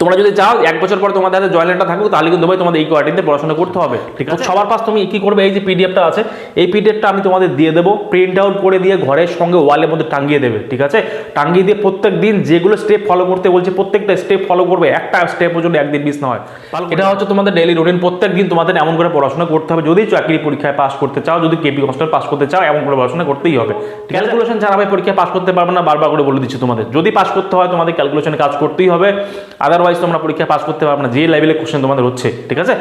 তোমরা যদি চাও এক বছর পর তোমাদের হাতে জয়েন্ট থাকুক তাহলে কিন্তু ভাই তোমাদের এই কোয়ার্টিতে পড়াশোনা করতে হবে। ঠিক আছে? সবার পাশ তুমি কি করবে? এই যে পিডিএফটা আছে এই পিডিএফটা আমি তোমাদের দিয়ে দেবো। প্রিন্ট আউট করে দিয়ে ঘরের সঙ্গে ওয়ালের মধ্যে টাঙ্গিয়ে দেবে ঠিক আছে? টাঙ্গিয়ে দিয়ে প্রত্যেক দিন যেগুলো স্টেপ ফলো করতে বলছে প্রত্যেকটা স্টেপ ফলো করবে একটা স্টেপ পর্যন্ত একদিন মিস না হয়। এটা হচ্ছে তোমাদের ডেলি রুটিন প্রত্যেক দিন তোমাদের এমন করে পড়াশোনা করতে হবে। যদি চাকরি পরীক্ষায় পাস করতে চাও যদি কেপি কনস্টাল পাস করতে চাও এমন করে পড়াশোনা করতেই হবে। ক্যালকুলেশন ছাড়া ভাই পরীক্ষায় পাস করতে পারবে না বারবার করে বলে দিচ্ছি তোমাদের। যদি পাস করতে হয় তোমাদের ক্যালকুলেশনে কাজ করতেই হবে। আদারওয়াইজ তোমরা পরীক্ষা পাস করতে পারবে না। যে লেভেলে কোশ্চেন তোমাদের হচ্ছে ঠিক আছে?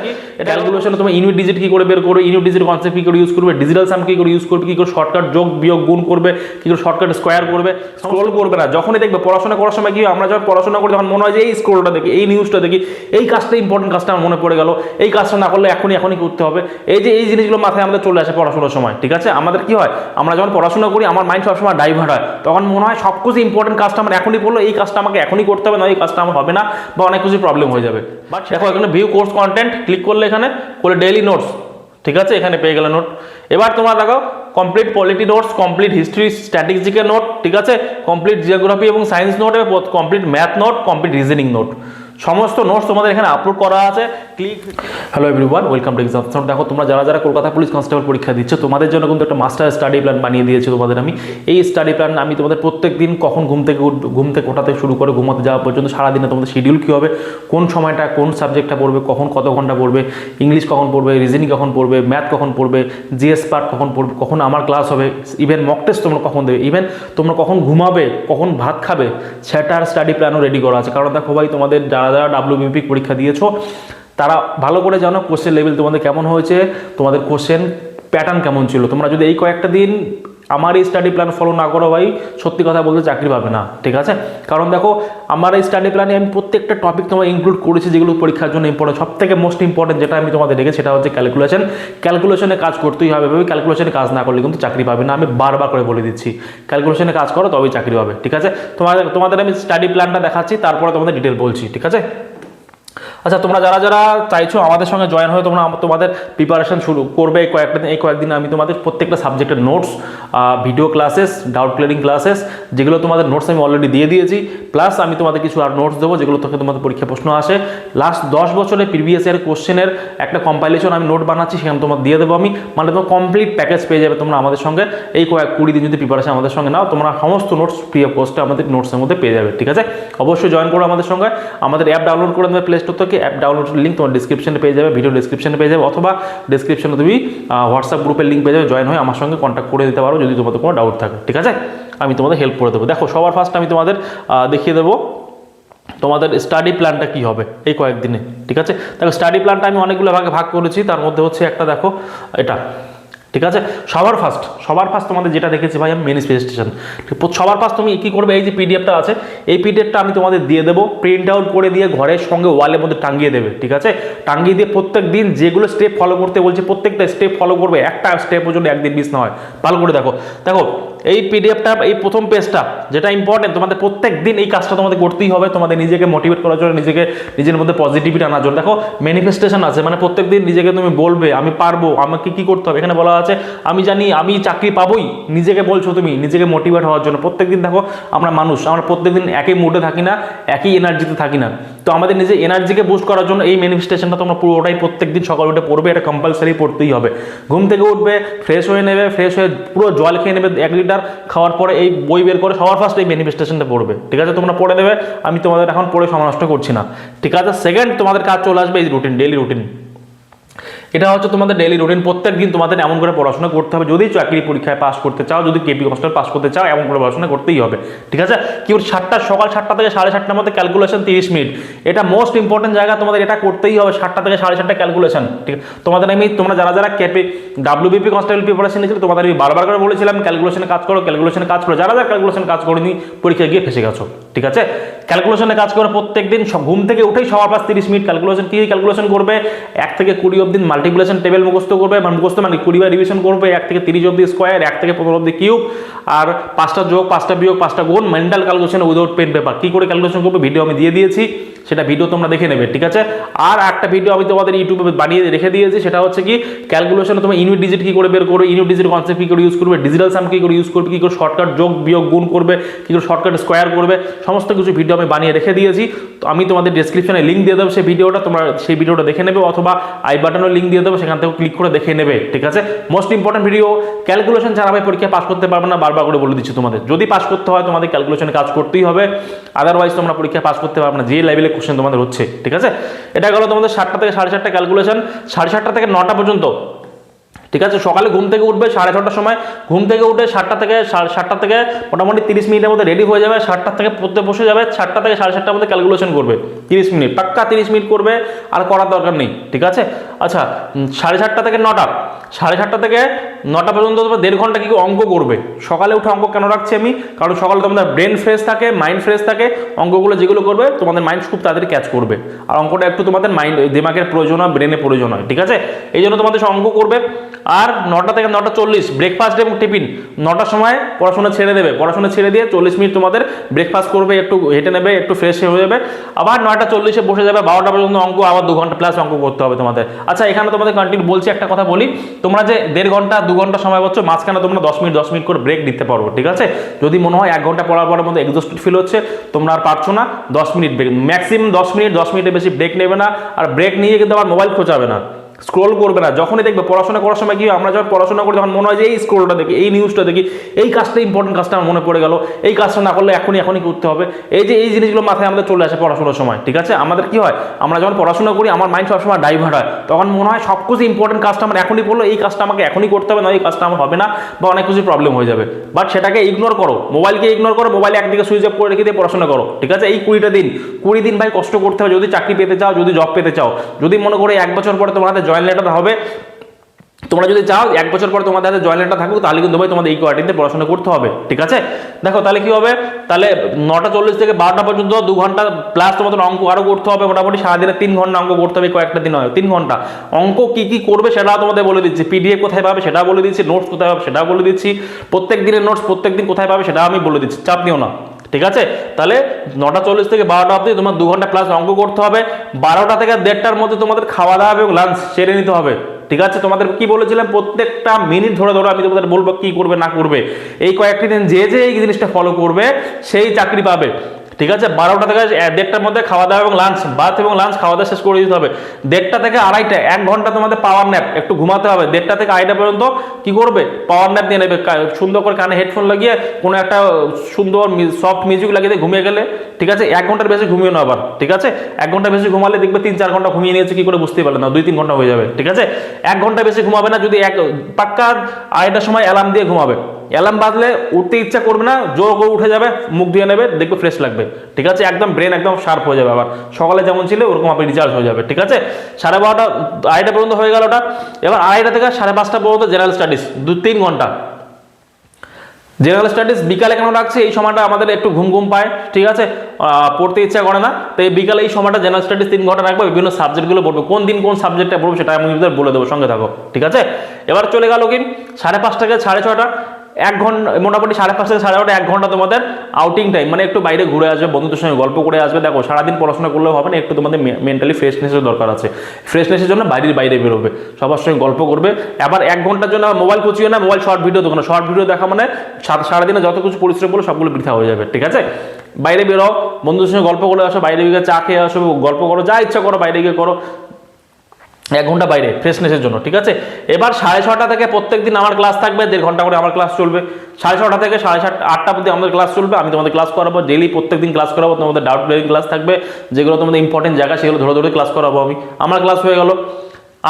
ক্যালকুলেশনে তুমি ইউনিট ডিজিট কি করে বের করবে ইউনিট ডিজিট কনসেপ্ট কি করে ইউজ করবে ডিজিটাল সাম কি করে ইউজ করবে কি করে শর্টকাট যোগ বিয়োগ গুণ করবে কি করে শর্টকাট স্কোয়ার করবে স্ক্রোল করবে না। যখনই দেখবে পড়াশোনা করার সময় কি আমরা যখন পড়াশোনা করি তখন মনে হয় যে এই স্ক্রোলটা দেখি এই নিউজটা দেখি এই কাজটা ইম্পর্টেন্ট কাজটা আমার মনে পড়ে গেল এই কাজটা না করলে এখনই এখনই করতে হবে। এই যে এই জিনিসগুলো মাথায় আমাদের চলে আসে পড়াশোনার সময় ঠিক আছে? আমাদের কি হয় আমরা যখন পড়াশোনা করি আমার মাইন্ড সবসময় ডাইভার্ট হয়। তখন মনে হয় সব কিছু ইম্পর্টেন্ট কাজটা আমার এখনই পড়ল এই কাজটা আমাকে এখনই করতে হবে না এই কাজটা আমার হবে না। বা অনেক কিছু প্রবলেম হয়ে যাবে। বাট দেখো, এখানে ভিউ কোর্স কন্টেন্ট ক্লিক করলে এখানে করলে ডেইলি নোটস ঠিক আছে? এখানে পেয়ে গেলে নোট এবার তোমরা দেখো complete polity notes complete history স্ট্র্যাটেজিকের note ঠিক আছে? কমপ্লিট জিওগ্রাফি এবং সায়েন্স নোট এবং complete math note complete reasoning note সমস্ত নোটস তোমাদের এখানে আপলোড করা আছে। Click hello everyone welcome to exam sound দেখো, তোমরা যারা যারা কলকাতা পুলিশ কনস্টেবল পরীক্ষা দিচ্ছ, তোমাদের জন্য কিন্তু একটা মাস্টার স্টাডি প্ল্যান বানিয়ে দিয়েছি তোমাদের আমি। এই স্টাডি প্ল্যান আমি তোমাদের প্রত্যেক দিন কখন ঘুম থেকে ঘুম থেকে ওঠাতে শুরু করে ঘুমাতে যাওয়া পর্যন্ত সারাদিনে তোমাদের শিডিউল কী হবে, কোন সময়টা কোন সাবজেক্টটা পড়বে, কখন কত ঘণ্টা পড়বে ইংলিশ কখন পড়বে রিজনিং কখন পড়বে ম্যাথ কখন পড়বে জিএস পার্ট কখন পড়বে, কখন আমার ক্লাস হবে ইভেন মক টেস্ট তোমরা কখন দেবে ইভেন তোমরা কখন ঘুমাবে, কখন ভাত খাবে, সেটার স্টাডি প্ল্যানও রেডি করা আছে। কারণ দেখো ভাই, তোমাদের যারা যারা ডাব্লিউবিপি পরীক্ষা দিয়েছ তারা ভালো করে জানো কোশ্চেন লেভেল তোমাদের কেমন হয়েছে, তোমাদের কোশ্চেন প্যাটার্ন কেমন ছিল। তোমরা যদি এই কয়েকটা দিন আমার এই স্টাডি প্ল্যান ফলো না করো ভাই, সত্যি কথা বলতে চাকরি পাবে না, ঠিক আছে? কারণ দেখো, আমার এই স্টাডি প্ল্যানে আমি প্রত্যেকটা টপিক তোমার ইনক্লুড করেছি যেগুলো পরীক্ষার জন্য ইম্পর্টেন্ট সব থেকে মোস্ট ইম্পর্টেন্ট যেটা আমি তোমাদের দেখে সেটা হচ্ছে ক্যালকুলেশন ক্যালকুলেশনে কাজ করতেই হবে ভাবে ক্যালকুলেশনে কাজ না করলে কিন্তু চাকরি পাবে না। আমি বারবার করে বলে দিচ্ছি ক্যালকুলেশনে কাজ করো, তবেই চাকরি পাবে, ঠিক আছে? তোমাদের তোমাদের আমি স্টাডি প্ল্যানটা দেখাচ্ছি, তারপরে তোমাদের ডিটেল বলছি, ঠিক আছে? আচ্ছা তোমরা যারা যারা চাইছো আমাদের সঙ্গে জয়েন হয়ে তোমরা তোমাদের প্রিপারেশন শুরু করবে এই কয়েকটা দিন এই কয়েকদিন আমি তোমাদের প্রত্যেকটা সাবজেক্টের notes video classes doubt clearing classes যেগুলো তোমাদের নোটস আমি অলরেডি দিয়ে দিয়েছি। প্লাস আমি তোমাদের কিছু আর নোটস দেবো যেগুলো থেকে তোমাদের পরীক্ষা প্রশ্ন আসে। লাস্ট দশ বছরে প্রিভিয়াস ইয়ার কোশ্চেনের একটা কম্পাইলেশন আমি নোট বানাচ্ছি, সেখানে তোমার দিয়ে দেবো আমি। মানে তোমার কমপ্লিট প্যাকেজ পেয়ে যাবে তোমরা আমাদের সঙ্গে। এই কয়েক কুড়ি দিন যদি প্রিপারেশন আমাদের সঙ্গে নাও, তোমরা সমস্ত নোটস ফ্রি অফ আমাদের নোটসের মধ্যে পেয়ে যাবে, ঠিক আছে? অবশ্যই জয়েন করো আমাদের সঙ্গে। আমাদের অ্যাপ ডাউনলোড করে দেবে প্লে স্টোর থেকে অ্যাপ ডাউনলোড লিঙ্ক তোমার ডিসক্রিপশনে পেয়ে যাবে ভিডিও ডিসক্রিপশনে পেয়ে যাবে, অথবা ডিসক্রিপশনে তুমি হোয়াটসঅ্যাপ গ্রুপের লিঙ্ক পেয়ে যাবে জয়েন হয়ে আমার সঙ্গে কন্ট্যাক্ট করে দিতে পারো যদি তোমাদের কোনো ডাউট থাকে, ঠিক আছে? আমি তোমাদের হেল্প করে দেবো। দেখো, সবার ফার্স্ট আমি তোমাদের দেখিয়ে দেবো তোমাদের স্টাডি প্ল্যানটা কি হবে এই কয়েকদিনে, ঠিক আছে? দেখো স্টাডি প্ল্যানটা আমি অনেকগুলো ভাগে ভাগ করেছি, তার মধ্যে হচ্ছে একটা দেখো, এটা। ঠিক আছে? সবার ফার্স্ট সবার ফার্স্ট তোমাদের যেটা দেখেছি ভাই, আমি ম্যানিফেস্টেশন সবার ফার্স্ট তুমি কি করবে? এই যে পিডিএফটা আছে, এই পিডিএফটা আমি তোমাদের দিয়ে দেবো প্রিন্ট আউট করে দিয়ে ঘরের সঙ্গে ওয়ালের মধ্যে টাঙ্গিয়ে দেবে, ঠিক আছে? টাঙ্গিয়ে দিয়ে প্রত্যেক দিন যেগুলো স্টেপ ফলো করতে বলছে, প্রত্যেকটা স্টেপ ফলো করবে, একটা স্টেপ পর্যন্ত একদিন মিস না হয়। ভালো করে দেখো। দেখো, এই পিডিএফটা এই প্রথম পেজটা যেটা ইম্পর্টেন্ট তোমাদের প্রত্যেক দিন এই কাজটা তোমাদের করতেই হবে, তোমাদের নিজেকে মোটিভেট করার জন্য, নিজেকে, নিজের মধ্যে পজিটিভিটি আনার জন্য। দেখো ম্যানিফেস্টেশন আছে মানে প্রত্যেক দিন নিজেকে তুমি বলবে, আমি পারব, আমাকে কি করতে হবে? এখানে বলা আছে, আমি জানি আমি চাকরি পাবোই, নিজেকে বলছো তুমি, নিজেকে মোটিভেট হওয়ার জন্য। প্রত্যেকদিন দেখো, আমরা মানুষ, আমরা প্রত্যেকদিন একই মুডে থাকি না, একই এনার্জিতে থাকি না। তো আমাদের নিজের এনার্জিকে বুস্ট করার জন্য এই ম্যানিফেস্টেশনটা তোমরা পুরোটাই প্রত্যেকদিন সকাল উঠে পড়বে, এটা কম্পালসারি পড়তেই হবে। ঘুম থেকে উঠবে ফ্রেশ হয়ে নেবে ফ্রেশ হয়ে পুরো জল খেয়ে নেবে, এক লিটার খাওয়ার পরে এই বই বের করে সবার ফার্স্ট এই ম্যানিফেস্টেশনটা পড়বে। ঠিক আছে, তোমরা পড়ে নেবে আমি তোমাদের এখন পড়ে সময় নষ্ট করছি না। ঠিক আছে সেকেন্ড তোমাদের কাজ চলে আসবে, এই রুটিন ডেইলি রুটিন এটা হচ্ছে তোমাদের ডেইলি রুটিন প্রত্যেক দিন তোমাদের এমন করে পড়াশোনা করতে হবে। যদি চাকরি পরীক্ষায় পাস করতে চাও, যদি কেপি কনস্টাল পাস করতে চাও, এমন করে পড়াশোনা করতেই হবে। ঠিক আছে? কি সাতটা, সকাল সাতটা থেকে সাড়ে সাতটার মধ্যে ক্যালকুলেশন তিরিশ মিনিট। এটা মোস্ট ইম্পর্টেন্ট জায়গা, তোমাদের এটা করতেই হবে সাতটা থেকে সাড়ে সাতটা ক্যালকুলেশন ঠিক? তোমাদের আমি, তোমরা যারা যারা কেপি ডাব্লিউবিপি কনস্টেবল প্রিপারেশন নিয়েছিল, তোমাদের আমি বারবার করে বলেছিলাম ক্যালকুলেশনে কাজ করো ক্যালকুলেশনে কাজ করো। যারা যারা ক্যালকুলেশন কাজ করেনি, পরীক্ষায় গিয়ে ফেসে গেছো। ঠিক আছে? ক্যালকুলেশনে কাজ করো প্রত্যেক দিন ঘুম থেকে উঠেই সবার পাশ তিরিশ মিনিট ক্যালকুলেশন কী ক্যালকুলেশন করবে? এক থেকে কুড়ি অবধি মাল্টিপ্লিকেশন টেবিল মুখস্থ করবে মানে মুখস্থ মানে কুড়ি বার রিভিশন করবে, এক থেকে তিরিশ অব্দি স্কোয়ার এক থেকে পনেরো অব্দি কিউব আর পাঁচটা যোগ, পাঁচটা বিয়োগ, পাঁচটা গুণ mental calculation without pen paper কী করে ক্যালকুলেশন করবে? ভিডিও আমি দিয়ে দিয়েছি, সেটা ভিডিও তোমরা দেখে নেবে, ঠিক আছে? আর একটা ভিডিও আমি তোমাদের ইউটিউবে বানিয়ে রেখে দিয়েছি, সেটা হচ্ছে কি ক্যালকুলেশনে তুমি ইউনিট ডিজিট কী করে বের করবে? ইউনিট ডিজিট কনসেপ্ট কী করে ইউজ করবে? ডিজিটাল সাম কী করে ইউজ করবে? কী করে শর্টকাট যোগ, বিয়োগ, গুণ করবে? কী করে শর্টকাট স্কোয়ার করবে? সমস্ত কিছু ভিডিও আমি বানিয়ে রেখে দিয়েছি। তো আমি তোমাদের ডিসক্রিপশনে লিঙ্ক দিয়ে দেবো সেই ভিডিওটা তোমরা সেই ভিডিওটা দেখে নেবে, অথবা আই বাটনের লিঙ্ক দিয়ে দেবো, সেখান থেকে ক্লিক করে দেখে নেবে, ঠিক আছে? মোস্ট ইম্পর্টেন্ট ভিডিও ক্যালকুলেশন ছাড়া আমি পরীক্ষা পাস করতে পারবে না, বারবার করে বলে দিচ্ছি তোমাদের। যদি পাস করতে হয়, তোমাদের ক্যালকুলেশনে কাজ করতেই হবে আদারওয়াইজ তোমরা পরীক্ষা পাস করতে পারবে না যে লেভেলে কোশ্চেন তোমাদের হচ্ছে, ঠিক আছে? এটা গেলো তোমাদের সাতটা থেকে সাড়ে সাতটা ক্যালকুলেশন সাড়ে সাতটা থেকে নটা পর্যন্ত, ঠিক আছে? সকালে ঘুম থেকে উঠবে সাড়ে ছটার সময়, ঘুম থেকে উঠে সাতটা থেকে সাতটা থেকে মোটামুটি তিরিশ মিনিটের মধ্যে রেডি হয়ে যাবে, সাতটা থেকে পড়তে বসে যাবে, সাতটা থেকে সাড়ে সাতটার মধ্যে ক্যালকুলেশন করবে, তিরিশ মিনিট, পাক্কা তিরিশ মিনিট করবে, আর করার দরকার নেই, ঠিক আছে? আচ্ছা সাড়ে সাতটা থেকে নটা। সাড়ে সাতটা থেকে নটা পর্যন্ত তোমার দেড় ঘণ্টা কি অঙ্ক করবে? সকালে উঠে অঙ্ক কেন রাখছি আমি? কারণ সকালে তোমাদের ব্রেন ফ্রেশ থাকে মাইন্ড ফ্রেশ থাকে, অঙ্কগুলো যেগুলো করবে, তোমাদের মাইন্ড খুব তাড়াতাড়ি ক্যাচ করবে। আর অঙ্কটা একটু তোমাদের মাইন্ড দিমাগের প্রয়োজন হয় ব্রেনে প্রয়োজন হয়, ঠিক আছে? এই জন্য তোমাদের অঙ্ক করবে। আর নটা থেকে নটা চল্লিশ ব্রেকফাস্ট এবং টিফিন নটার সময় পড়াশোনা ছেড়ে দেবে। পড়াশোনা ছেড়ে দিয়ে চল্লিশ মিনিট তোমাদের ব্রেকফাস্ট করবে, একটু হেঁটে নেবে, একটু ফ্রেশ হয়ে যাবে। আবার নয়টা চল্লিশে বসে যাবে, বারোটা পর্যন্ত অঙ্ক, আবার দু ঘণ্টা প্লাস অঙ্ক করতে হবে তোমাদের। আচ্ছা এখানে তোমাদের কন্টিনিউ বলছি, একটা কথা বলি। তোমরা যে দেড় ঘণ্টা, দু ঘণ্টা সময় পাচ্ছ, মাঝখানে তোমরা দশ মিনিট দশ মিনিট করে ব্রেক দিতে পারব ঠিক আছে? যদি মনে হয় এক ঘণ্টা পড়ার পরের মধ্যে এক্সস্টেড ফিল হচ্ছে, তোমরা আর পারছ না, দশ মিনিট ব্রেক ম্যাক্সিমাম দশ মিনিট, দশ মিনিটের বেশি ব্রেক নেবে না, আর ব্রেক নিয়ে কিন্তু আবার মোবাইল খোঁচাবে না। স্ক্রোল করবে না। যখনই দেখবে পড়াশোনা করার সময় কি আমরা যখন পড়াশোনা করি, তখন মনে হয় যে এই স্ক্রোলটা দেখি, এই নিউজটা দেখি, এই কাজটা ইম্পর্টেন্ট কাজটা আমার মনে পড়ে গেল, এই কাজটা না করলে এখনই এখনই করতে হবে। এই যে, এই জিনিসগুলো মাথায় আমাদের চলে আসে পড়াশোনার সময়, ঠিক আছে? আমাদের কি হয়? আমরা যখন পড়াশোনা করি, আমার মাইন্ড সবসময় ডাইভার্ট হয়। তখন মনে হয় সব কিছু ইম্পর্টেন্ট কাজটা আমার এখনই পড়ল এই কাজটা আমাকে এখনই করতে হবে, না এই কাজটা আমার হবে না, বা অনেক কিছু প্রবলেম হয়ে যাবে। বাট সেটাকে ইগনোর করো। মোবাইলকে ইগনোর করো মোবাইল একদিকে সুইচ অফ করে রেখে দিয়ে পড়াশোনা করো, ঠিক আছে? এই কুড়িটা দিন। কুড়ি দিন ভাই কষ্ট করতে হবে। যদি চাকরি পেতে চাও, যদি জব পেতে চাও, যদি মনে করো এক বছর পরে তোমার হাতে জয়েন্ট লেটার হবে। তোমরা যদি চাও, এক বছর পর তোমাদের হাতে জয়েন্ট লেটার থাকুক, তাহলে কিন্তু ভাই তোমাদের এই কোয়ার্টিতে পড়াশোনা করতে হবে, ঠিক আছে? দেখো, তাহলে কি হবে? তাহলে নটা চল্লিশ থেকে বারোটা পর্যন্ত দু ঘণ্টা প্লাস তোমাদের অঙ্ক আরও করতে হবে, মোটামুটি সারাদিনে তিন ঘণ্টা অঙ্ক করতে হবে কয়েকটা দিন হয়, তিন ঘণ্টা। অঙ্ক কি কি করবে সেটাও তোমাদের বলে দিচ্ছি পিডিএফ কোথায় পাবে সেটাও বলে দিচ্ছি নোটস কোথায় পাবে সেটাও বলে দিচ্ছি, প্রত্যেক দিনের নোটস প্রত্যেক দিন কোথায় পাবে সেটাও আমি বলে দিচ্ছি, চাপ দিও না। ঠিক আছে? তাহলে নটা চল্লিশ থেকে বারোটা অবধি তোমার দু ঘণ্টা প্লাস অঙ্ক করতে হবে। বারোটা থেকে দেড়টার মধ্যে তোমাদের খাওয়া দাওয়া এবং লাঞ্চ সেরে নিতে হবে। ঠিক আছে? তোমাদের কি বলেছিলাম? প্রত্যেকটা মিনিট ধরে ধরে আমি তোমাদের বলব কি করবে, না করবে। এই কয়েকটি দিন যে যে এই জিনিসটা ফলো করবে, সেই চাকরি পাবে। ঠিক আছে, বারোটা থেকে দেড়টার মধ্যে খাওয়া দাওয়া এবং লাঞ্চ বাথ এবং লাঞ্চ খাওয়া দাওয়া শেষ করে দিতে হবে। দেড়টা থেকে আড়াইটা, এক ঘণ্টা তোমাদের পাওয়ার ন্যাপ একটু ঘুমাতে হবে। দেড়টা থেকে আড়াইটা পর্যন্ত কি করবে? পাওয়ার ন্যাপ দিয়ে নেবে। সুন্দর করে কানে হেডফোন লাগিয়ে কোনো একটা সুন্দর সফট মিউজিক লাগিয়ে ঘুমিয়ে গেলে, ঠিক আছে? এক ঘণ্টার বেশি ঘুমিয়ে না আবার, ঠিক আছে? এক ঘণ্টা বেশি ঘুমালে দেখবে তিন চার ঘণ্টা ঘুমিয়ে নিয়েছে, কি করে বুঝতে পারলে না, দুই তিন ঘণ্টা হয়ে যাবে, ঠিক আছে? এক ঘণ্টা বেশি ঘুমাবে না, যদি এক, পাক্কা আড়াইটার সময় অ্যালার্ম দিয়ে ঘুমাবে। অ্যালার্ম বাজলে উঠতে ইচ্ছা করবে না, জোর করে উঠে যাবে, মুখ ধুয়ে নেবে, দেখবে ফ্রেশ লাগবে। ঠিক আছে? একদম ব্রেন একদম শার্প হয়ে যাবে আবার। সকালে যেমন ছিল, ওরকম আপনি রিচার্জ হয়ে যাবে। ঠিক আছে? সাড়ে বারোটা, আড়াইটা পর্যন্ত হয়ে গেল ওটা। এবার আড়াইটা থেকে সাড়ে পাঁচটা পর্যন্ত জেনারেল স্টাডিজ দু তিন ঘণ্টা। জেনারেল স্টাডিজ বিকালে কেন রাখছি? এই সময়টা আমাদের একটু ঘুম ঘুম পায়, ঠিক আছে? পড়তে ইচ্ছা করে না। তো এই বিকালে এই সময়টা জেনারেল স্টাডিজ তিন ঘণ্টা রাখব, বিভিন্ন সাবজেক্টগুলো পড়ব। কোন দিন কোন সাবজেক্টটা পড়ব সেটা আমি বলে দেবো, সঙ্গে থাকো। ঠিক আছে? এবার চলে গেল কি? সাড়ে পাঁচটা থেকে সাড়ে ছটা এক ঘণ্টা, মোটামুটি সাড়ে পাঁচ থেকে সাড়ে এক ঘণ্টা তোমাদের আউটিং টাইম মানে একটু বাইরে ঘুরে আসবে, বন্ধুদের সঙ্গে গল্প করে আসবে। দেখো, সারাদিন পড়াশোনা করলেও হবে না, একটু তোমাদের মেন্টালি ফ্রেশনেসের দরকার আছে। ফ্রেশনেসের জন্য বাইরের বাইরে বেরোবে, সবার সঙ্গে গল্প করবে। আবার এক ঘণ্টার জন্য মোবাইল কুচিও না মোবাইল শর্ট ভিডিও দেখো শর্ট ভিডিও দেখা মানে সারাদিনে যত কিছু পরিশ্রম করল সবগুলো বৃথা হয়ে যাবে, ঠিক আছে? বাইরে বেরো, বন্ধুদের সঙ্গে গল্প করে আসো, বাইরে গিয়ে চা খেয়ে আসো, গল্প করো, যা ইচ্ছা করো বাইরে গিয়ে করো। এক ঘণ্টা বাইরে ফ্রেশনেসের জন্য, ঠিক আছে? এবার সাড়ে ছটা থেকে প্রত্যেক দিন আমার ক্লাস থাকবে, দেড় ঘণ্টা করে আমার ক্লাস চলবে। সাড়ে ছটা থেকে সাড়ে সাত, আটটা অবধি আমাদের ক্লাস চলবে, আমি তোমাদের ক্লাস করাবো ডেলি প্রত্যেক দিন ক্লাস করাবো, তোমাদের ডাউট ক্লিয়ারিং ক্লাস থাকবে, যেগুলো তোমাদের ইম্পর্টেন্ট জায়গা, সেগুলো ধরে ধরে ক্লাস করাবো আমি। আমার ক্লাস হয়ে গেল।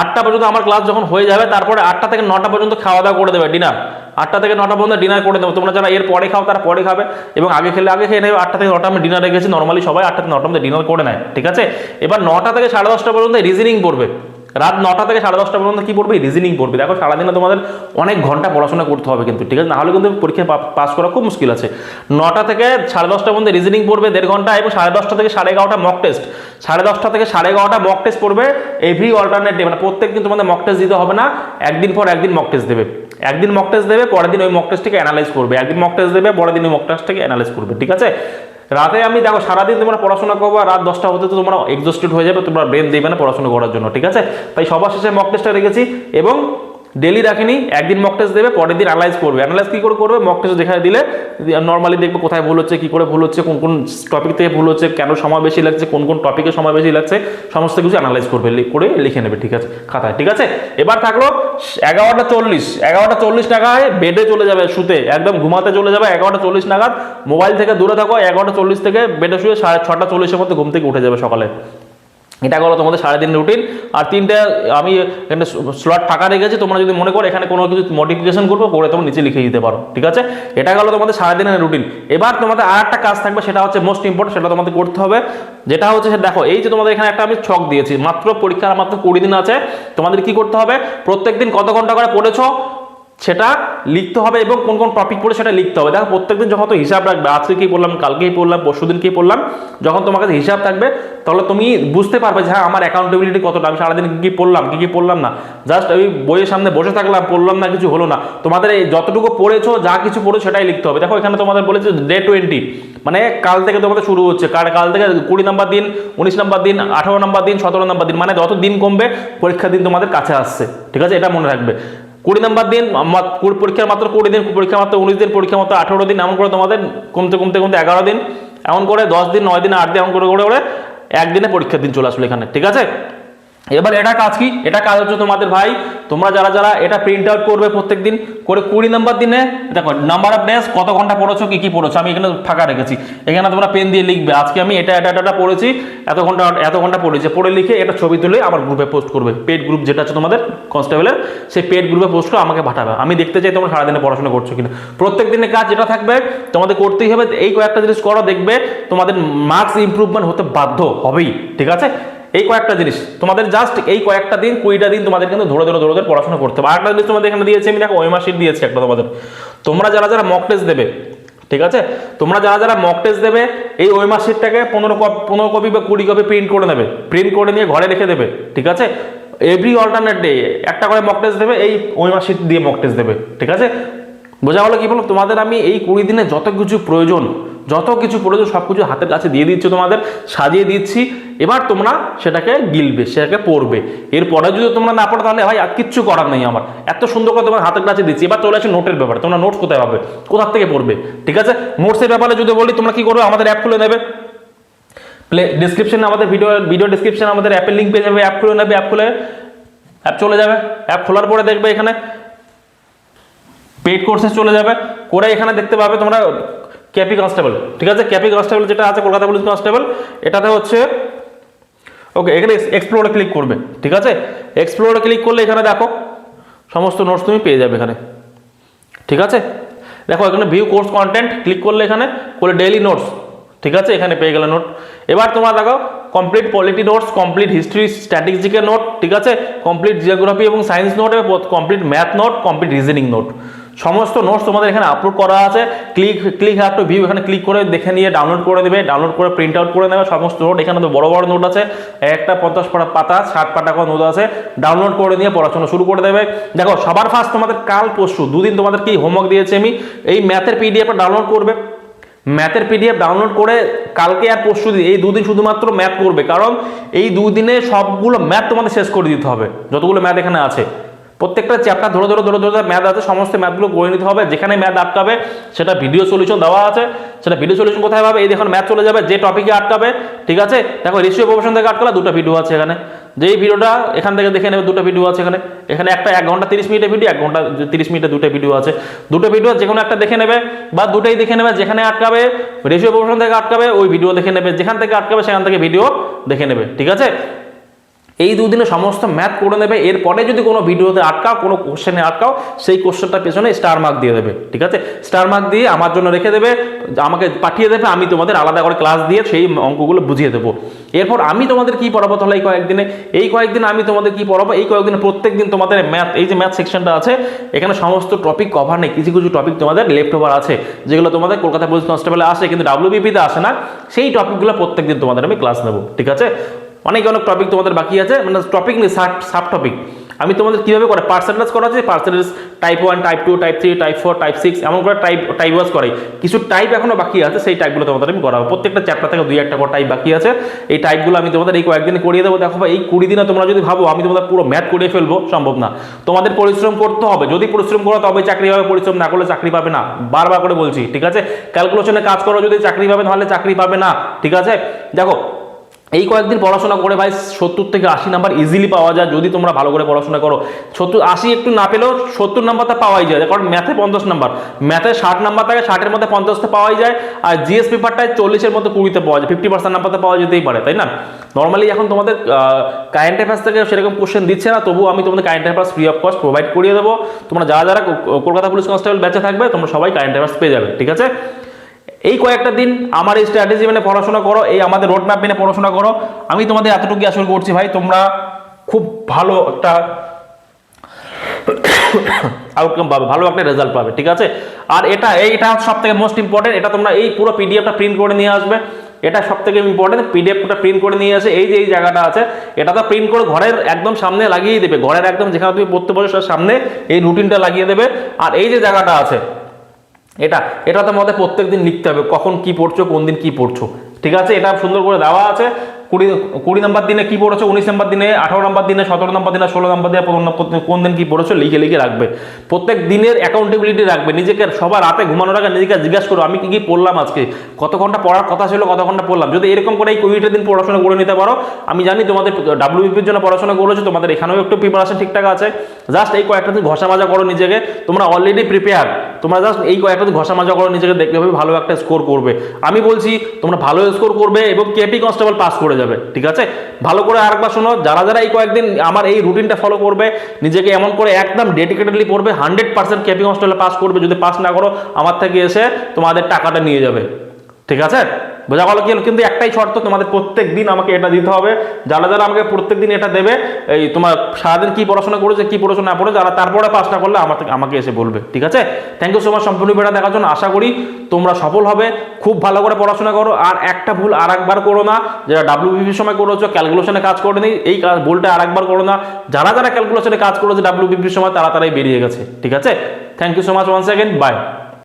আটটা পর্যন্ত আমার ক্লাস যখন হয়ে যাবে, তারপরে আটটা থেকে নটা পর্যন্ত খাওয়া দাওয়া করে দেবে ডিনার আটটা থেকে নটা পর্যন্ত ডিনার করে দেবো। তোমরা যারা এর পরে খাও, তারা পরে খাবে এবং আগে খেলে, আগে খেয়ে নেবে। আটটা থেকে নটা আমি ডিনার রেখেছি নর্মালি সবাই আটটা থেকে নটা মধ্যে ডিনার করে নেয়, ঠিক আছে? এবার নটা থেকে সাড়ে দশটা পর্যন্ত রিজনিং পড়বে। রাত নটা থেকে সাড়ে দশটা পর্যন্ত কি পড়বে? রিজনিং পড়বে। দেখো সারাদিনে তোমাদের অনেক ঘণ্টা পড়াশোনা করতে হবে কিন্তু, ঠিক আছে? নাহলে কিন্তু পরীক্ষায় পাস করা খুব মুশকিল আছে। নটা থেকে সাড়ে দশটার মধ্যে রিজনিং পড়বে, দেড় ঘণ্টা এবং সাড়ে দশটা থেকে সাড়ে এগারোটা মক টেস্ট সাড়ে দশটা থেকে সাড়ে এগারোটা মক টেস্ট পড়বে এভরি অল্টারনেট ডে মানে প্রত্যেক দিন তোমাদের মক টেস্ট দিতে হবে না, একদিন পর একদিন মক টেস্ট দেবে। একদিন মক টেস্ট দেবে, পরের দিন ওই মক টেস্টটাকে অ্যানালাইজ করবে। একদিন মক টেস্ট দেবে, পরের দিন ওই মক টেস্টটাকে অ্যানালাইজ করবে, ঠিক আছে? রাতে আমি দেখো সারাদিন তোমরা পড়াশোনা করব রাত দশটা হতে তো তোমরা এক্সস্টেড হয়ে যাবে, তোমরা ব্রেন দেবে না পড়াশোনা করার জন্য, ঠিক আছে? তাই সবার শেষে মক টেস্টটা রেখেছি এবং ডেলি রাখিনি, একদিন মক টেস্ট দেবে, পরের দিন অ্যানালাইজ করবে। অ্যানালাইজ কী করে করবে? মক টেস্ট দেখায় দিলে নর্মালি দেখবে কোথায় ভুল হচ্ছে, কী করে ভুল হচ্ছে, কোন কোন টপিক থেকে ভুল হচ্ছে, কেন সময় বেশি লাগছে, কোন কোন টপিকে সময় বেশি লাগছে, সমস্ত কিছু অ্যানালাইজ করবে করে লিখে নেবে, ঠিক আছে? খাতায়, ঠিক আছে? এবার থাকল, এগারোটা চল্লিশ। এগারোটা চল্লিশ টাকায় বেডে চলে যাবে, শুতে। একদম ঘুমাতে চলে যাবে, এগারোটা চল্লিশ নাগাদ। মোবাইল থেকে দূরে থাকো, এগারোটা চল্লিশ থেকে বেডে শুয়ে সাড়ে ছটা চল্লিশের মধ্যে ঘুম থেকে উঠে যাবে সকালে। এটা গেলো তোমাদের সারাদিন রুটিন আর তিনটে, আমি এখানে স্লট ফাঁকা রেখেছি, তোমরা যদি মনে করো এখানে কোনো কিছু মডিফিকেশন করব, করে তোমরা নিচে লিখে দিতে পারো, ঠিক আছে? এটা গেলো তোমাদের সারাদিনের রুটিন এবার তোমাদের আর একটা কাজ থাকবে, সেটা হচ্ছে মোস্ট ইম্পর্টেন্ট সেটা তোমাদের করতে হবে। যেটা হচ্ছে দেখো, এই যে তোমাদের এখানে একটা আমি ছক দিয়েছি, মাত্র পরীক্ষার মাত্র কুড়ি দিন আছে। তোমাদের কি করতে হবে? প্রত্যেক দিন কত ঘণ্টা করে পড়েছো? সেটা লিখতে হবে এবং কোন কোন টপিক পড়ে সেটা লিখতে হবে। দেখো, প্রত্যেকদিন যখন তো হিসাব রাখবে, আজকে কি পড়লাম, কালকেই পড়লাম পরশুদিন কি পড়লাম, যখন তোমার কাছে হিসাব থাকবে, তাহলে তুমি বুঝতে পারবে যে হ্যাঁ আমার অ্যাকাউন্টেবিলিটি কতটা, আমি সারাদিন কী কী পড়লাম, কী কী পড়লাম না। জাস্ট ওই বইয়ের সামনে বসে থাকলাম, পড়লাম না, কিছু হলো না। তোমাদের এই যতটুকু পড়েছো, যা কিছু পড়েছো, সেটাই লিখতে হবে। দেখো, এখানে তোমাদের বলেছে ডে টোয়েন্টি মানে কাল থেকে তোমাদের শুরু হচ্ছে। কাল থেকে কুড়ি নাম্বার দিন, উনিশ নাম্বার দিন, আঠারো নাম্বার দিন, সতেরো নাম্বার দিন মানে যত দিন কমবে, পরীক্ষার দিন তোমাদের কাছে আসছে। ঠিক আছে? এটা মনে রাখবে। কুড়ি নাম্বার দিন পরীক্ষার মাত্র কুড়ি দিন পরীক্ষা মাত্র উনিশ দিন পরীক্ষা মাত্র আঠারো দিন, এমন করে তোমাদের কমতে কমতে কমতে এগারো দিন, এমন করে দশ দিন, নয় দিন, আট দিন, এমন করে করে করে একদিনে পরীক্ষার দিন চলে আসলো এখানে, ঠিক আছে? এবার এটা কাজ কি? এটা কাজ হচ্ছে তোমাদের ভাই, তোমরা যারা যারা এটা প্রিন্ট আউট করবে প্রত্যেক দিন করে কুড়ি নাম্বার দিনে, দেখো নাম্বার অফ ডেজ কত ঘণ্টা পড়েছো, কি কি পড়েছো, আমি এখানে ফাঁকা রেখেছি। এখানে তোমরা পেন দিয়ে লিখবে, আজকে আমি এটা এটা এটা পড়েছি, এত ঘণ্টা এত ঘণ্টা পড়েছি। পড়ে লিখে এটা ছবি তুলে আমার গ্রুপে পোস্ট করবে। পেড গ্রুপ যেটা আছে তোমাদের কনস্টেবলের সেই পেড গ্রুপে পোস্ট করে আমাকে পাঠাবে। আমি দেখতে চাই তোমরা সারাদিনে পড়াশোনা করছ কিনা। প্রত্যেক দিনের কাজ যেটা থাকবে, তোমাদের করতেই হবে, এই কয়েকটা জিনিস করো, দেখবে তোমাদের মার্কস ইমপ্রুভমেন্ট হতে বাধ্য হবেই, ঠিক আছে? এই কয়েকটা জিনিস। তোমাদের জাস্ট এই কয়েকটা দিন, কুড়িটা দিন তোমাদের কিন্তু ধরে ধরে ধরে ধরে পড়াশোনা করতে হবে। আরেকটা জিনিস তোমাদের এখানে দিয়েছি, আমি দেখো ওয়েমার শিট দিয়েছি একটা তোমাদের। তোমরা যারা যারা মক টেস্ট দেবে, ঠিক আছে? তোমরা যারা যারা মক টেস্ট দেবে, এই ওয়েমার শিটটাকে পনেরো কপি পনেরো কপি বা কুড়ি কপি প্রিন্ট করে নেবে। প্রিন্ট করে নিয়ে ঘরে রেখে দেবে, ঠিক আছে? এভরি অল্টারনেট ডে একটা করে মক টেস্ট দেবে, এই ওয়েমার শিট দিয়ে মক টেস্ট দেবে, ঠিক আছে? বোঝা গেলো কি বলো? তোমাদের আমি এই কুড়ি দিনে যত কিছু প্রয়োজন, যত কিছু প্রয়োজন সব কিছু হাতের কাছে দিয়ে দিচ্ছি তোমাদের, সাজিয়ে দিচ্ছি। এবার তোমরা সেটাকে গিলবে, সেটাকে পড়বে এরপরে যদি তোমরা না পড়ো তাহলে ভাই আর কিচ্ছু করার নেই আমার। এত সুন্দর করে তোমার হাতের কাছে দিচ্ছি। এবার চলে আসে নোটের ব্যাপারে। তোমরা নোটস কোথায় পাবে? কোথার থেকে পড়বে? ঠিক আছে? নোটসের ব্যাপারে যদি বলি, তোমরা কি করবে? আমাদের অ্যাপ খুলে নেবে। প্লে ডিসক্রিপশনে আমাদের ভিডিও ভিডিও ডিসক্রিপশনে আমাদের অ্যাপের লিঙ্ক পেয়ে যাবে। অ্যাপ খুলে নেবে অ্যাপ খুলে অ্যাপ চলে যাবে। অ্যাপ খোলার পরে দেখবে এখানে পেড কোর্সে চলে যাবে। করে এখানে দেখতে পাবে তোমরা ক্যাপি কনস্টেবল ঠিক আছে? ক্যাপি কনস্টেবল যেটা আছে, কলকাতা পুলিশ কনস্টেবল এটাতে হচ্ছে ওকে এখানে এক্সপ্লোরে ক্লিক করবে, ঠিক আছে? এক্সপ্লোরে ক্লিক করলে এখানে দেখো, সমস্ত নোটস তুমি পেয়ে যাবে এখানে, ঠিক আছে? দেখো, এখানে ভিউ কোর্স কন্টেন্ট ক্লিক করলে এখানে করলে ডেইলি নোটস ঠিক আছে? এখানে পেয়ে গেলে নোট এবার তোমরা দেখো complete polity notes complete history স্ট্যাটিস্টিকের note ঠিক আছে? কমপ্লিট জিওগ্রাফি এবং সায়েন্স নোট এবং complete math note complete reasoning note সমস্ত নোটস তোমাদের এখানে আপলোড করা আছে। Click click have to view এখানে ক্লিক করে দেখে নিয়ে ডাউনলোড করে দেবে। ডাউনলোড করে প্রিন্ট আউট করে নেবে সমস্ত নোট এখানে তো বড় বড় নোট আছে। একটা পঞ্চাশ পাতা পাতা, ষাট পাতা করে নোট আছে। ডাউনলোড করে নিয়ে পড়াশোনা শুরু করে দেবে। দেখো, সবার ফার্স্ট তোমাদের কাল পরশু, দুদিন তোমাদের কি হোমওয়ার্ক দিয়েছি আমি। এই ম্যাথের পিডিএফটা ডাউনলোড করবে। ম্যাথের পিডিএফ ডাউনলোড করে কালকে আর পরশু দিন, এই দুদিন শুধুমাত্র ম্যাথ করবে। কারণ এই দুদিনে সবগুলো ম্যাথ তোমাদের শেষ করে দিতে হবে। যতগুলো ম্যাথ এখানে আছে। প্রত্যেকটা চ্যাপ্টার ধরে ধরে ধরে ধরে ম্যাথ আছে, সমস্ত ম্যাথগুলো করে নিতে হবে, যেখানে ম্যাথ আটকাবে সেটা ভিডিও সলিউশন দেওয়া আছে। সেটা ভিডিও সলিউশন কোথায় পাবে? এই দেখুন ম্যাথ চলে যাবে, যে টপিকে আটকাবে, ঠিক আছে? দেখো রেশিও প্রফেশন থেকে আটকালে দুটো ভিডিও আছে এখানে। যেই ভিডিওটা এখান থেকে দেখে নেবে দুটো ভিডিও আছে এখানে। এখানে একটা এক ঘণ্টা তিরিশ মিনিটের ভিডিও এক ঘণ্টা তিরিশ মিনিটের দুটো ভিডিও আছে। দুটো ভিডিও যে কোনো একটা দেখে নেবে বা দুটোই দেখে নেবে, যেখানে আটকাবে রেশিও প্রফেশন থেকে আটকাবে, ওই ভিডিও দেখে নেবে। যেখান থেকে আটকাবে, সেখান থেকে ভিডিও দেখে নেবে, ঠিক আছে? এই দুদিনে সমস্ত ম্যাথ করে নেবে। এরপরে যদি কোনো ভিডিওতে আটকাও, কোনো কোশ্চেনে আটকাও, সেই কোশ্চেনটার পেছনে স্টার মার্ক দিয়ে দেবে, ঠিক আছে? স্টার মার্ক দিয়ে আমার জন্য রেখে দেবে, আমাকে পাঠিয়ে দেবে, আমি তোমাদের আলাদা করে ক্লাস দিয়ে সেই অঙ্কগুলো বুঝিয়ে দেবো। এরপর আমি তোমাদের কি পড়াবো তাহলে এই কয়েকদিনে? এই কয়েকদিন আমি তোমাদের কি পড়াবো? এই কয়েকদিন প্রত্যেক দিন তোমাদের ম্যাথ এই যে ম্যাথ সেকশনটা আছে, এখানে সমস্ত টপিক কভার নেই, কিছু কিছু টপিক তোমাদের লেফট ওভার আছে, যেগুলো তোমাদের কলকাতা পুলিশ কনস্টেবলে আসে, কিন্তু ডাব্লিউবিপিতে আসে না, সেই টপিকগুলো প্রত্যেক দিন তোমাদের আমি ক্লাস নেব, ঠিক আছে? অনেক অনেক টপিক তোমাদের বাকি আছে মানে টপিক নেই সাব টপিক আমি তোমাদের কীভাবে করে পার্সেন্টেজ করা আছে percentage type one type two type three type four type six এমন করে টাইপ টাইপ ওয়াজ করাই। কিছু টাইপ এখনও বাকি আছে, সেই টাইপগুলো তোমাদের আমি করাবো। প্রত্যেকটা চ্যাপ্টার থেকে দুই একটা করে টাইপ বাকি আছে। এই টাইপগুলো আমি তোমাদের এই কয়েকদিনে করিয়ে দেবো। দেখো এই কুড়ি দিনে তোমরা যদি ভাবো, আমি তোমাদের পুরো ম্যাথ করিয়ে ফেলব, সম্ভব না। তোমাদের পরিশ্রম করতে হবে। যদি পরিশ্রম করো, তবে চাকরি হবে, পরিশ্রম না করলে চাকরি পাবে না। বারবার করে বলছি, ঠিক আছে? ক্যালকুলেশনে কাজ করো, যদি চাকরি পাবে, তাহলে চাকরি পাবে না, ঠিক আছে? দেখো এই কয়েকদিন পড়াশোনা করে ভাই সত্তর থেকে আশি নাম্বার ইজিলি পাওয়া যায়, যদি তোমরা ভালো করে পড়াশোনা করো। সত্তর, আশি একটু না পেলেও সত্তর নাম্বারটা পাওয়াই যায়। কারণ ম্যাথে পঞ্চাশ নাম্বার। ম্যাথে ষাট নাম্বার থাকে, ষাটের মধ্যে পঞ্চাশটা পাওয়াই যায়, আর জিএস পেপারটায় চল্লিশের মধ্যে কুড়িতে পাওয়া যায়। ফিফটি পার্সেন্ট নাম্বারতে পাওয়া যেতেই পারে, তাই না? নর্মালি এখন তোমাদের কারেন্ট অ্যাফেয়ার্স থেকে সেরকম কোশ্চেন দিচ্ছে না, তবুও আমি তোমাদের current affairs free of cost provide করিয়ে দেবো। তোমরা যারা যারা কলকাতা পুলিশ কনস্টেবল ব্যাচে থাকবে, তোমরা সবাই কারেন্ট অ্যাফেয়ার্স পেয়ে যাবে, ঠিক আছে? এই কয়েকটা দিন আমার এই স্ট্র্যাটেজি মেনে পড়াশোনা করো, এই আমাদের রোড ম্যাপ মেনে পড়াশোনা করো। আমি তোমাদের এতটুকু আসল করছি ভাই, তোমরা খুব ভালো একটা আউটকাম পাবে, ভালো একটা রেজাল্ট পাবে, ঠিক আছে? আর এটা এইটা সব থেকে মোস্ট ইম্পর্টেন্ট এটা তোমরা এই পুরো পিডিএফটা প্রিন্ট করে নিয়ে আসবে। এটা সব থেকে ইম্পর্টেন্ট পিডিএফটা প্রিন্ট করে নিয়ে আসে এই যে এই জায়গাটা আছে, এটা তো প্রিন্ট করে ঘরের একদম সামনে লাগিয়ে দেবে। ঘরের একদম যেখানে তুমি পড়তে তার সামনে এই রুটিনটা লাগিয়ে দেবে। আর এই যে জায়গাটা আছে এটা এটা তোমাদের প্রত্যেক দিন লিখতে হবে, কখন কি পড়ছো, কোন দিন কি পড়ছো। ঠিক আছে? এটা সুন্দর করে দেওয়া আছে। কুড়ি কুড়ি নম্বর দিনে কি পড়েছো, উনিশ নম্বর দিনে, আঠারো নম্বর দিনে, সতেরো নম্বর দিনে, ষোলো নম্বর দিনে কোন দিন কি পড়েছো, লিখে লিখে রাখবে। প্রত্যেক দিনের অ্যাকাউন্টেবিলিটি রাখবে, নিজেকে সবার রাতে ঘুমানোর আগে নিজেকে জিজ্ঞাসা করো, আমি কি কি পড়লাম আজকে? কত ঘণ্টা পড়ার কথা ছিল কত ঘণ্টা পড়লাম? যদি এরকম করে এই কোভিডের দিন পড়াশোনা করে নিতে পারো, আমি জানি তোমাদের ডাব্লিউবিপির জন্য পড়াশোনা করেছ, তোমাদের এখানেও একটু প্রিপারেশন ঠিকঠাক আছে। জাস্ট এই কয়েকটা দিন ঘষা মাজা করো নিজেকে। তোমরা অলরেডি প্রিপেয়ার তোমরা জাস্ট এই কয়েকটা দিন ঘষা মাজা করো নিজেকে, দেখবে হবে ভালো একটা স্কোর করবে। আমি বলছি, তোমরা ভালো স্কোর করবে এবং কেপি কনস্টেবল পাস করে যাবে, ঠিক আছে? ভালো করে আরেকবার শোনো, যারা যারা এই কয়েকদিন আমার এই রুটিনটা ফলো করবে, নিজেকে এমন করে একদম ডেডিকেটেডলি পড়বে hundred percent KP constable pass করবে, যদি পাস না করো, আমার থেকে এসে তোমাদের টাকাটা নিয়ে যাবে, ঠিক আছে? বোঝা গেল কি? কিন্তু একটাই শর্ত, তোমাদের প্রত্যেক দিন আমাকে এটা দিতে হবে। যারা যারা আমাকে প্রত্যেক দিন এটা দেবে, এই তোমার সারাদিন কি পড়াশোনা করেছে, কি পড়াশোনা পড়ে, যারা তারপরে পাসটা করলে আমার থেকে আমাকে এসে বলবে, ঠিক আছে? থ্যাংক ইউ সো মাচ সম্পূর্ণ ভিডিও দেখার জন্য আশা করি তোমরা সফল হবে। খুব ভালো করে পড়াশোনা করো। আর একটা ভুল আর একবার করো না, যেটা ডাব্লিউবিপির সময় করেছ ক্যালকুলেশনে কাজ করে নি এই কাজ ভুলটা আর একবার করো না। যারা যারা ক্যালকুলেশনে কাজ করেছে ডাব্লিউবিপির সময়, তারা তারাই বেরিয়ে গেছে, ঠিক আছে? Thank you so much one second bye